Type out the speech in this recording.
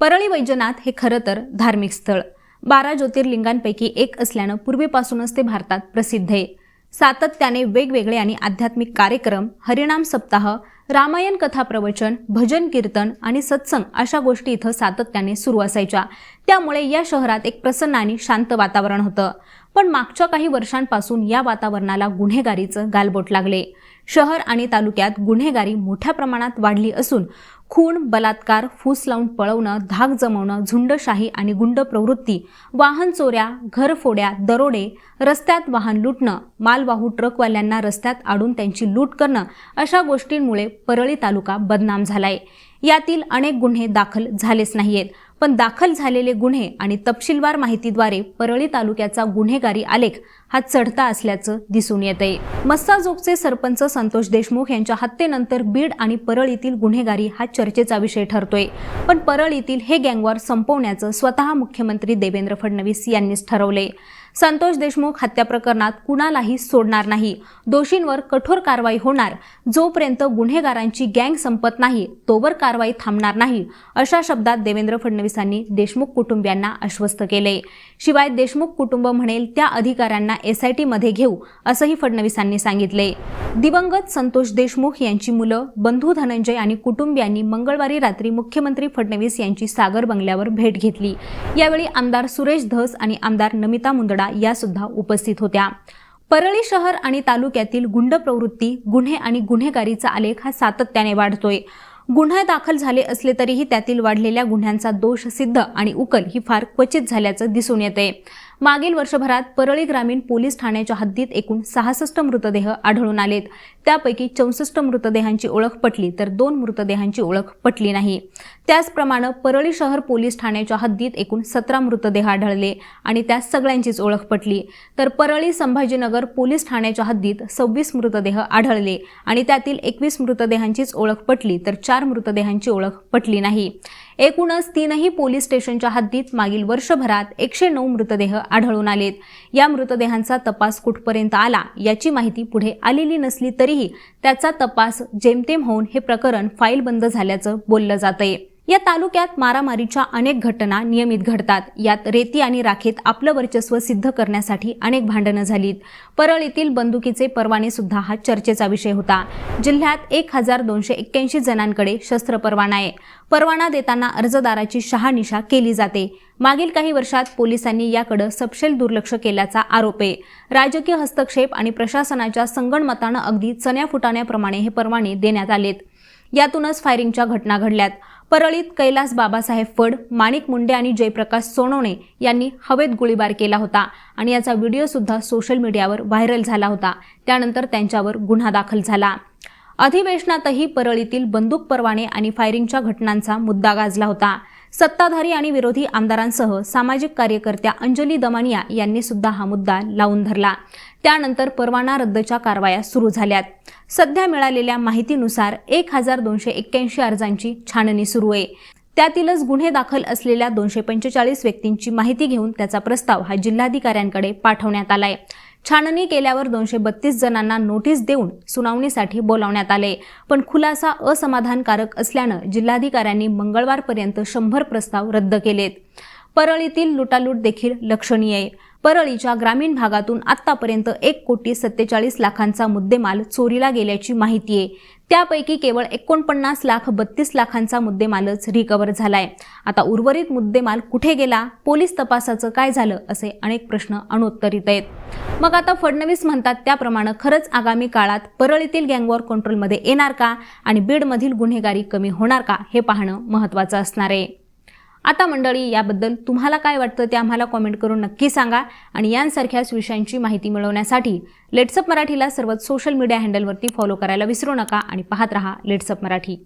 परळी वैजनाथ हे खरं तर धार्मिक स्थळ. बारा ज्योतिर्लिंगांपैकी एक असल्यानं पूर्वीपासूनच ते भारतात प्रसिद्ध आहे. सातत्याने वेगवेगळे आणि आध्यात्मिक कार्यक्रम हरिणाम सप्ताह रामायण कथा प्रवचन भजन कीर्तन आणि सत्संग अशा गोष्टी इथं सातत्याने सुरू असायच्या. त्यामुळे या शहरात एक प्रसन्न आणि शांत वातावरण होतं. पण मागच्या काही वर्षांपासून या वातावरणाला गुन्हेगारीचं गालबोट लागले. शहर आणि तालुक्यात गुन्हेगारी मोठ्या प्रमाणात वाढली असून खून बलात्कार फूस लावून पळवणं धाक जमवणं झुंडशाही आणि गुंड प्रवृत्ती वाहन चोऱ्या घरफोड्या दरोडे रस्त्यात वाहन लुटणं मालवाहू ट्रकवाल्यांना रस्त्यात आडून त्यांची लूट करणं अशा गोष्टींमुळे परळी तालुका बदनाम झालाय. यातील अनेक गुन्हे दाखल झालेच नाहीयेत. पण दाखल झालेले गुन्हे आणि तपशीलवार माहितीद्वारे परळी तालुक्याचा गुन्हेगारी आलेख हा चढता असल्याचं दिसून येत आहे मस्साजोगचे सरपंच संतोष देशमुख यांच्या हत्येनंतर बीड आणि परळीतील गुन्हेगारी हा चर्चेचा विषय ठरतोय. पण परळीतील हे गँगवॉर संपवण्याचं स्वतः मुख्यमंत्री देवेंद्र फडणवीस यांनीच ठरवले संतोष देशमुख हत्या प्रकरणात कुणालाही सोडणार नाही. दोषींवर कठोर कारवाई होणार. जोपर्यंत गुन्हेगारांची गँग संपत नाही तोवर कारवाई थांबणार नाही अशा शब्दात देवेंद्र फडणवीसांनी देशमुख कुटुंबियांना आश्वस्त केले शिवाय देशमुख कुटुंब म्हणेल त्या अधिकाऱ्यांना एसआयटी मध्ये घेऊ असंही फडणवीसांनी सांगितले. दिवंगत संतोष देशमुख यांची मुलं बंधू धनंजय आणि कुटुंबियांनी मंगळवारी रात्री मुख्यमंत्री फडणवीस यांची सागर बंगल्यावर भेट घेतली. यावेळी आमदार सुरेश धस आणि आमदार नमिता मुंदडा या सुद्धा उपस्थित होत्या. परळी शहर आणि तालुक्यातील गुंड प्रवृत्ती गुन्हे आणि गुन्हेगारीचा आलेख हा सातत्याने वाढतोय. गुन्हे दाखल झाले असले तरीही त्यातील वाढलेल्या गुन्ह्यांचा दोष सिद्ध आणि उकल ही फार क्वचित झाल्याचं दिसून येते मागील वर्षभरात परळी ग्रामीण पोलीस ठाण्याच्या हद्दीत एकूण सहासष्ट मृतदेह आढळून आलेत. त्यापैकी चौसष्ट मृतदेहांची ओळख पटली तर दोन मृतदेहांची ओळख पटली नाही. त्याचप्रमाणे परळी शहर पोलीस ठाण्याच्या हद्दीत एकूण सतरा मृतदेह आढळले आणि त्या सगळ्यांचीच ओळख पटली. तर परळी संभाजीनगर पोलीस ठाण्याच्या हद्दीत सव्वीस मृतदेह आढळले आणि त्यातील एकवीस मृतदेहांचीच ओळख पटली तर चार मृतदेहांची ओळख पटली नाही. एकूणच तीनही पोलीस स्टेशनच्या हद्दीत मागील वर्षभरात एकशे नऊ मृतदेह आढळून आलेत. या मृतदेहांचा तपास कुठपर्यंत आला याची माहिती पुढे आलेली नसली तरीही त्याचा तपास जेमतेम होऊन हे प्रकरण फाईल बंद झाल्याचं बोललं जातंय. या तालुक्यात मारामारीच्या अनेक घटना नियमित घडतात. यात रेती आणि राखेत आपलं वर्चस्व सिद्ध करण्यासाठी अनेक भांडणं झालीत. परळ येथील बंदुकीचे परवाने सुद्धा हा चर्चेचा विषय होता. जिल्ह्यात एक हजार दोनशे एक्क्याऐंशी जणांकडे शस्त्र परवाना आहे. परवाना देताना अर्जदाराची शहानिशा केली जाते. मागील काही वर्षात पोलिसांनी याकडे सपशेल दुर्लक्ष केल्याचा आरोप आहे. राजकीय हस्तक्षेप आणि प्रशासनाच्या संगणमतानं अगदी चण्या फुटाण्याप्रमाणे हे परवाने देण्यात आलेत. यातूनच फायरिंगच्या घटना घडल्यात. परळीत कैलास बाबासाहेब फड माणिक मुंडे आणि जयप्रकाश सोनवणे यांनी हवेत गोळीबार केला होता आणि याचा व्हिडिओ सुद्धा सोशल मीडियावर व्हायरल झाला होता. त्यानंतर त्यांच्यावर गुन्हा दाखल झाला. अधिवेशनातही परळीतील बंदूक परवाने आणि फायरिंगच्या घटनांचा मुद्दा गाजला होता. सत्ताधारी आणि विरोधी आमदारांसह सामाजिक कार्यकर्त्या अंजली दमानिया यांनी सुद्धा हा मुद्दा लावून धरला. त्यानंतर परवाना रद्दच्या कारवाया सुरू झाल्यात. सध्या मिळालेल्या माहितीनुसार एक हजार दोनशे एक्क्याऐंशी अर्जांची छाननी सुरू आहे. त्यातीलच गुन्हे दाखल असलेल्या दोनशे पंचेचाळीस व्यक्तींची माहिती घेऊन त्याचा प्रस्ताव हा जिल्हाधिकाऱ्यांकडे पाठवण्यात आलाय. छाननी केल्यावर दोनशे बत्तीस जणांना नोटीस देऊन सुनावणीसाठी बोलावण्यात आले. पण खुलासा असमाधानकारक असल्यानं जिल्हाधिकाऱ्यांनी मंगळवारपर्यंत शंभर प्रस्ताव रद्द केलेत. परळीतील लुटालूट देखील लक्षणीय आहे. परळीच्या ग्रामीण भागातून आतापर्यंत एक कोटी सत्तेचाळीस लाखांचा मुद्देमाल चोरीला गेल्याची माहिती आहे. त्यापैकी केवळ एकोणपन्नास लाख बत्तीस लाखांचा मुद्देमालच रिकव्हर झालाय. आता उर्वरित मुद्देमाल कुठे गेला? पोलीस तपासाचं काय झालं? असे अनेक प्रश्न अनुत्तरित आहेत. मग आता फडणवीस म्हणतात त्याप्रमाणे खरंच आगामी काळात परळीतील गँगवॉर कंट्रोलमध्ये येणार का? आणि बीडमधील गुन्हेगारी कमी होणार का? हे पाहणं महत्त्वाचं असणार आहे. आता मंडळी याबद्दल तुम्हाला काय वाटतं ते आम्हाला कॉमेंट करून नक्की सांगा आणि यांसारख्याच विषयांची माहिती मिळवण्यासाठी लेट्सअप मराठीला सर्वच सोशल मीडिया हँडलवरती फॉलो करायला विसरू नका आणि पाहत रहा लेट्सअप मराठी.